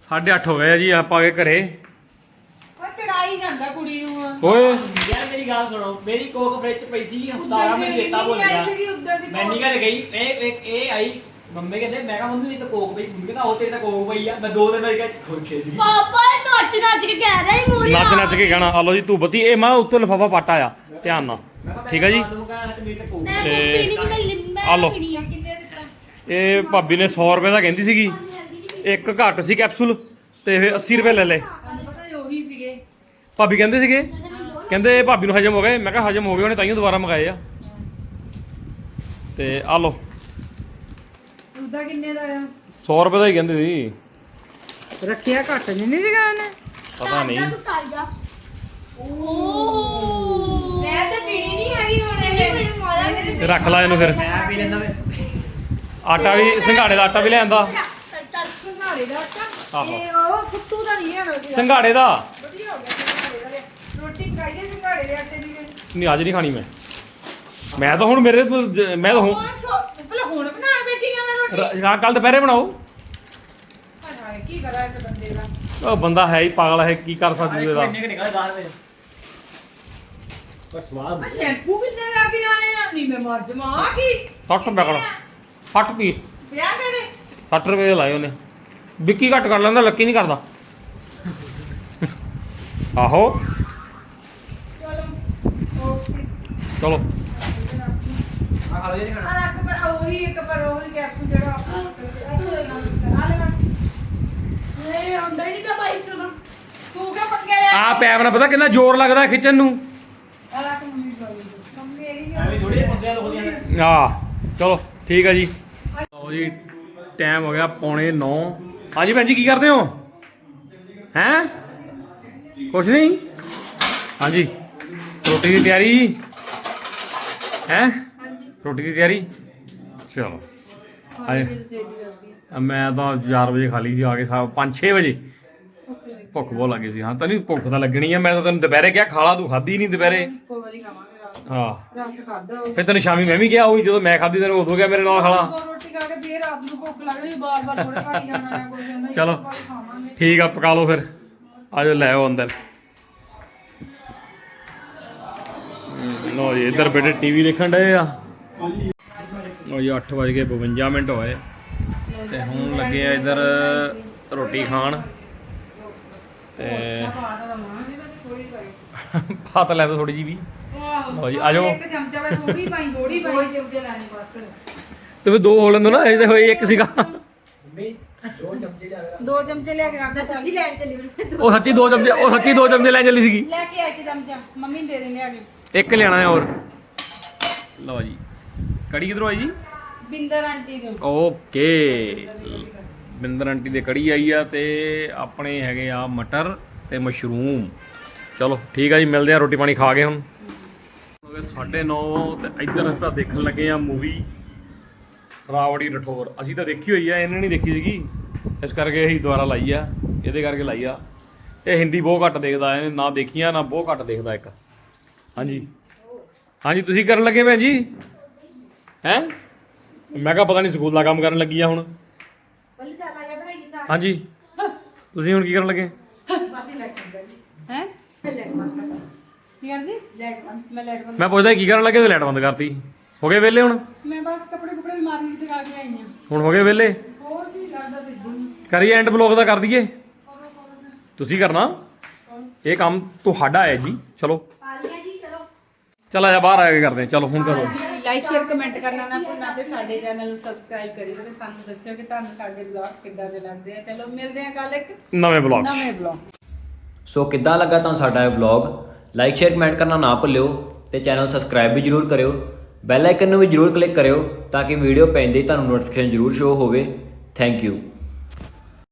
8:30 ਹੋ ਗਏ ਆ ਜੀ ਆਪਾਂ ਆ ਗਏ ਘਰੇ। ਉਹ ਚੜਾਈ ਜਾਂਦਾ ਕੁੜੀ ਨੂੰ। ਆ ਓਏ। ਯਾਰ ਮੇਰੀ ਗੱਲ ਸੁਣੋ ਮੇਰੀ ਕੋਕ ਫ੍ਰਿਜ ਚ ਪਈ ਸੀ ਹਫਤਾ ਮੈਨੂੰ ਚੇਤਾ ਭੁੱਲ ਗਿਆ। ਮੈਂ ਨਹੀਂ ਘਰੇ ਗਈ ਇਹ ਇੱਕ ਇਹ ਆਈ ਮੰਮੀ ਕਹਿੰਦੇ ਮੈਂ ਕਿਹਾ ਮੰਮੀ ਇਹ ਤਾਂ ਕੋਕ ਪਈ। ਮੰਮੀ ਕਹਿੰਦਾ ਉਹ ਤੇਰੇ ਤਾਂ ਕੋਕ ਪਈ ਆ। ਮੈਂ ਦੋ ਦਿਨ ਬਾਅਦ ਕਿਹਾ ਖੋਲ ਕੇ ਜੀ ਪਾਪਾ ਇਹ ਨੱਚ ਨੱਚ ਕੇ ਕਹਿ ਰਿਹਾ ਹੀ ਮੋਰੀ ਨੱਚ ਨੱਚ ਕੇ ਗਾਣਾ ਆ ਲਓ ਜੀ ਤੂੰ ਬੱਤੀ ਇਹ ਮੈਂ ਉੱਤੇ ਲਫਾਫਾ ਪਾਟਾ ਆ ਧਿਆਨ ਨਾਲ। ਠੀਕ ਹੈ ਜੀ? ਤੁਹਾਨੂੰ ਕਹਿੰਦਾ ਸੱਚ ਮੇਰੇ ਤਾਂ ਕੋਕ ਮੈਂ ਤੇ- ਕੋਕ ਪੀਣੀ ਨਹੀਂ ਮੈਂ ਆ ਲਓ। ਮੈਂ ਪੀਣੀ ਆ। ਕਿੰਨੇ ਦਿੱਤਾ ਇਹ ਭਾਬੀ ਨੇ 100 ਰੁਪਏ ਦਾ ਕਹਿੰਦੀ ਸੀਗੀ। ਇੱਕ ਘੱਟ ਸੀ ਕੈਪਸੂਲ ਤੇ ਇਹ 80 ਰੁਪਏ ਲੈ ਲਏ। ਤੁਹਾਨੂੰ ਪਤਾ ਇਹ ਉਹੀ ਸੀਗੇ। ਭਾਬੀ ਕਹਿੰਦੇ ਸੀਗੇ ਕਹਿੰਦੇ ਭਾਬੀ ਨੂੰ ਹਜਮ ਹੋ ਗਏ ਮੈਂ ਕਿਹਾ ਹਜਮ ਹੋ ਗਏ ਉਹਨੇ ਤਾਈਓ ਦੁਬਾਰਾ ਮੰਗਾਏ ਆ। ਤੇ ਆ ਲਓ। ਉਹਦਾ ਕਿੰਨੇ ਦਾ ਆ? 100 ਰੁਪਏ ਦਾ ਹੀ ਕਹਿੰਦੇ ਸੀ। ਰੱਖਿਆ ਘੱਟ ਨਹੀਂ ਨਹੀਂ ਸੀਗਾ ਉਹਨੇ ਪਤਾ ਨਹੀਂ। ਤੂੰ ਕਰ ਜਾ। ਓ ਮੈਂ ਤਾਂ ਪੀਣੀ ਨਹੀਂ ਹੈਗੀ ਹੁਣ ਮੈਨੂੰ ਮਾਇਆ ਮੇਰੇ ਤੇ ਰੱਖ ਲਾ ਇਹਨੂੰ ਫਿਰ। ਮੈਂ ਪੀ ਲੈਂਦਾ ਵੇ। ਆਟਾ ਵੀ ਸੰਘਾੜੇ ਦਾ ਆਟਾ ਵੀ ਲਿਆਂਦਾ ਚੱਲ ਸੰਘਾੜੇ ਦਾ ਆਟਾ? ਆਹੋ। ਇਹ ਉਹ ਫੁੱਟੂ ਦਾ ਨਹੀਂ ਹੈ ਰੋਟੀ ਸੰਘਾੜੇ ਦਾ? ਵਧੀਆ ਹੋ ਗਿਆ ਸੰਘਾੜੇ ਦਾ ਤੇ। ਰੋਟੀ ਪਕਾਈਏ ਸੰਘਾੜੇ ਦੇ ਆਟੇ ਦੀ ਵੀ। ਨਹੀਂ ਅੱਜ ਨਹੀਂ ਖਾਣੀ ਮੈਂ। ਮੈਂ ਤਾਂ ਹੁਣ ਮੇਰੇ ਤੋਂ ਜ- ਮੈਂ ਤਾਂ ਹੁਣ ਹੁਣ ਥੋ- ਭਲਾ ਹੁਣ ਬਣਾਉਣ ਰੋਟੀ? ਕੱਲ ਦੁਪਹਿਰੇ ਬਣਾਓ। ਹਾਏ ਹਾਏ ਕੀ ਕਰਾਂ ਇਸ ਬੰਦੇ ਦਾ? ਉਹ ਬੰਦਾ ਹੈ ਹੀ ਪਾਗਲ ਹੈ ਕੀ ਕਰ ਸਕਦੀ ਇੱਕ ਉਹਦਾ? ਮਹੀਨੇ ਕਿ ਨਿਕਲ 10 ਵਜੇ। ਪਰ ਸਵਾਦ ਆ ਸ਼ੈਂਪੂ ਕਿੱਥੇ ਲਾ ਕੇ ਆਏ ਆ? ਨਹੀਂ ਮੈਂ ਮਰ ਜਮਾ ਆ ਕੀ? 60 ਰੁਪਏ ਕਰ। 60 ਪੀ ਵਿਆਹ ਮੇਰੇ 60 ਰੁਪਏ ਦੇ ਲਾਏ ਉਹਨੇ। ਵਿੱਕੀ ਘੱਟ ਕਰ ਲੈਂਦਾ ਲੱਕੀ ਨਹੀਂ ਕਰਦਾ। ਆਹੋ। ਚਲੋ ਓਕੇ। ਚਲੋ। ਆ ਖਾ ਲਓ ਜੀ ਖਾਣਾ ਆ ਰੱਖ ਪਰ ਉਹੀ ਇੱਕ ਪਰ ਉਹੀ ਕੈਪਸੂਲ ਜਿਹੜਾ ਆਪਾਂ ਆ ਲੈ ਮੈਂ ਨਹੀਂ ਆਉਂਦਾ ਹੀ ਨਹੀਂ ਪਿਆ ਬਾਈ ਸੁਣਾ ਤੂੰ ਕਿਉਂ ਪੰਗੇ ਲਿਆ ਆ ਪੈਪ ਨਾਲ ਪਤਾ ਕਿੰਨਾ ਜ਼ੋਰ ਲੱਗਦਾ ਖਿੱਚਣ ਨੂੰ? ਆ ਰੱਖ ਮੰਮੀ ਕੋਲ ਮੰਮੀ ਇਹਦੀ ਵੀ ਐਵੇਂ ਥੋੜੀ ਮਸਲਿਆਂ ਹੁੰਦੀਆਂ ਨੇ। ਆ ਚਲੋ ਠੀਕ ਹੈ ਜੀ। ਲਓ ਜੀ ਟਾਈਮ ਹੋ ਗਿਆ ਪੌਣੇ 9 ਹਾਂਜੀ ਭੈਣ ਜੀ ਕੀ ਕਰਦੇ ਹੋ? ਹੈਂ? ਕੁਛ ਨਹੀਂ? ਹਾਂਜੀ ਰੋਟੀ ਦੀ ਤਿਆਰੀ? ਹੈ? ਰੋਟੀ ਦੀ ਤਿਆਰੀ? ਚਲੋ। ਆਏ। ਮੈਂ ਤਾਂ 4 ਵਜੇ ਖਾ ਲਈ ਸੀ ਆ ਕੇ 5-6 ਵਜੇ। ਭੁੱਖ ਬਹੁਤ ਲੱਗੀ ਸੀ। ਹਾਂ ਤਾਂ ਨਹੀਂ ਭੁੱਖ ਤਾਂ ਲੱਗਣੀ ਆ। ਮੈਂ ਤਾਂ ਤੈਨੂੰ ਦੁਪਹਿਰੇ ਕਿਹਾ ਖਾ ਲਾ ਤੂੰ ਖਾਧੀ ਨਹੀਂ ਦੁਪਹਿਰੇ। ਇੱਕੋ ਵਾਰੀ ਖਾਵਾਂਗੇ ਰਾਤ। ਹਾਂ। ਖਾਦਾ ਫਿਰ ਤੈਨੂੰ ਸ਼ਾਮੀ ਮੈਂ ਵੀ ਕਿਹਾ ਉਹੀ ਜਦੋਂ ਮੈਂ ਖਾਧੀ ਤੈਨੂੰ ਉਦੋਂ ਗਿਆ ਮੇਰੇ ਨਾਲ ਖਾਲਾ ਦੋ ਰੋਟੀ ਖਾ ਕੇ ਫੇਰ ਰਾਤ ਨੂੰ ਭੁੱਖ ਲੱਗ ਰਹੀ ਬਾਰ ਬਾਰ ਥੋੜੇ ਖਾਈ ਜਾਣਾ ਹੈ ਕੁਝ ਨਹੀਂ ਚਲੋ। ਖਾਵਾਂਗੇ। ਠੀਕ ਆ ਪਕਾ ਲਓ ਫਿਰ। ਆਜੋ ਲੈ ਆਓ ਅੰਦਰ। ਲੋ ਜੀ ਇੱਧਰ ਬੈਠੇ ਟੀਵੀ ਦੇਖਣ ਡਏ ਆ। ਲੋ ਜੀ 8 ਵਜ ਕੇ 52 ਮਿੰਟ ਹੋਏ। ਤੇ ਹੁਣ ਲੱਗੇ ਆ ਇੱਧਰ ਰੋਟੀ ਖਾਣ। ਤੇ ਪਾ ਦਾ ਮਾਂ ਜੀ ਬਸ ਥੋੜੀ ਜੀ ਵੀ ਲਓ ਜੀ, ਆ ਜਾਓ। ਇੱਕ ਚਮਚਾ ਵੇ ਥੋੜੀ ਪਾਈ ਥੋੜੀ ਪਾਈ। ਦੋ ਚਮਚੇ ਲੈਣੇ ਬਸ। ਤੇ ਫਿਰ ਦੋ ਹੋ ਲੈਂਦੋ ਨਾ ਇਹ ਤਾਂ ਹੋਏ ਇੱਕ ਸੀਗਾ। ਮੰਮੀ ਦੋ ਚਮਚੇ ਦੋ ਲੈ ਕੇ ਰੱਖ ਦੇ ਸੱਚੀ ਲੈਣ ਚੱਲੀ ਮੈਨੂੰ ਉਹ ਸੱਚੀ ਦੋ ਚਮਚੇ ਉਹ ਸੱਚੀ ਦੋ ਚਮਚੇ ਲੈ ਚੱਲੀ ਸੀਗੀ। ਲੈ ਕੇ ਆਈ ਤੇ ਚਮਚਾ ਮੰਮੀ ਨੂੰ ਦੇ ਦੇ ਲਿਆ ਕੇ ਇੱਕ ਲਿਆਣਾ ਹੈ ਹੋਰ। ਲਓ ਜੀ। ਕੜੀ ਕਿਧਰੋਂ ਆਈ ਜੀ? ਬਿੰਦਰ ਆਂਟੀ ਦੇ ਓਕੇ। ਬਿੰਦਰ ਆਂਟੀ ਦੇ ਕੜੀ ਆਈ ਆ ਤੇ ਆਪਣੇ ਹੈਗੇ ਆ ਮਟਰ ਤੇ ਮਸ਼ਰੂਮ। ਚਲੋ ਠੀਕ ਆ ਜੀ ਮਿਲਦੇ ਆ ਰੋਟੀ ਪਾਣੀ ਖਾ ਕੇ ਹੁਣ। ਹੋ ਗਏ 9:30 ਤੇ ਇੱਧਰ ਆਪਾਂ ਦੇਖਣ ਲੱਗੇ ਆ ਮੂਵੀ ਰਾਵੜੀ ਰਠੌਰ। ਅਸੀਂ ਤਾਂ ਦੇਖੀ ਹੋਈ ਆ ਇਹਨੇ ਨਹੀਂ ਦੇਖੀ ਸੀਗੀ। ਇਸ ਕਰਕੇ ਅਸੀਂ ਦੁਬਾਰਾ ਲਾਈ ਆ ਇਹਦੇ ਕਰਕੇ ਲਾਈ ਆ। ਇਹ ਹਿੰਦੀ ਬਹੁਤ ਘੱਟ ਦੇਖਦਾ ਇਹਨੇ ਨਾ ਦੇਖੀਆਂ ਨਾ ਬਹੁਤ ਘੱਟ ਦੇਖਦਾ ਇੱਕ। ਹਾਂਜੀ। ਹਾਂਜੀ ਤੁਸੀਂ ਕਰਨ ਲੱਗੇ ਭੈਣ ਜੀ? ਹੈਂ? ਮੈਂ ਕਿਹਾ ਪਤਾ ਨਹੀਂ ਸਕੂਲ ਦਾ ਕੰਮ ਕਰਨ ਲੱਗੀ ਆ ਹੁਣ। ਹਾਂਜੀ। ਤੁਸੀਂ ਹੁਣ ਕੀ ਕਰਨ ਲੱਗੇ? ਹੈ ਕੀ ਕਰਦੀ? ਲੈਟ ਬੰਦ। ਮੈਂ ਲੈਟ ਬੰਦ ਮੈਂ ਪੁੱਛਦਾ ਕੀ ਕਰਨ ਲੱਗੇ ਤੇ ਲਾਈਟ ਬੰਦ ਕਰਤੀ? ਹੋ ਗਏ ਵਿਹਲੇ ਹੁਣ? ਮੈਂ ਬਸ ਕੱਪੜੇ ਕੁਪੜੇ ਅਲਮਾਰੀ ਵਿੱਚ ਲਗਾ ਕੇ ਆਈ ਆ। ਹੁਣ ਹੋ ਗਏ ਵਿਹਲੇ? ਹੋਰ ਕੀ ਕਰਦਾ ਫਿਰਦੀ ਕਰੀਏ ਐਂਡ ਬਲੌਗ ਦਾ ਕਰ ਦਈਏ? ਤੁਸੀਂ ਕਰਨਾ। ਇਹ ਕੰਮ ਤੁਹਾਡਾ ਹੈ ਜੀ। ਚਲੋ। ਚਲ ਆਜਾ ਬਾਹਰ ਆ ਕੇ ਕਰਦੇ ਹਾਂ ਚਲੋ ਹੁਣ ਕਰੋ। ਲਾਈਕ ਸ਼ੇਅਰ ਕਮੈਂਟ ਕਰਨਾ ਨਾ ਭੁੱਲਣਾ ਤੇ ਸਾਡੇ ਚੈਨਲ ਨੂੰ ਸਬਸਕ੍ਰਾਈਬ ਕਰਿਓ ਤੇ ਸਾਨੂੰ ਦੱਸਿਓ ਕਿ ਤੁਹਾਨੂੰ ਸਾਡੇ ਬਲੌਗ ਕਿੱਦਾਂ ਦੇ ਲੱਗਦੇ ਆ। ਚਲੋ ਮਿਲਦੇ ਆ ਕੱਲ ਇੱਕ ਨਵੇਂ ਬਲੌਗ ਨਵੇਂ ਬਲੌਗ ਸੋ ਕਿੱਦਾਂ ਲੱਗਾ ਤੁਹਾਨੂੰ ਸਾਡਾ ਇਹ ਵਲੌਗ ਲਾਈਕ ਸ਼ੇਅਰ ਕਮੈਂਟ ਕਰਨਾ ਨਾ ਭੁੱਲਿਓ ਤੇ ਚੈਨਲ ਸਬਸਕ੍ਰਾਈਬ ਵੀ ਜਰੂਰ ਕਰਿਓ। ਬੈਲ ਆਈਕਨ ਨੂੰ ਵੀ ਜਰੂਰ ਕਲਿੱਕ ਕਰਿਓ ਤਾਂ ਕਿ ਵੀਡੀਓ ਪੈਂਦੇ ਹੀ ਤੁਹਾਨੂੰ ਨੋਟੀਫਿਕੇਸ਼ਨ ਜਰੂਰ ਸ਼ੋ ਹੋਵੇ। Thank you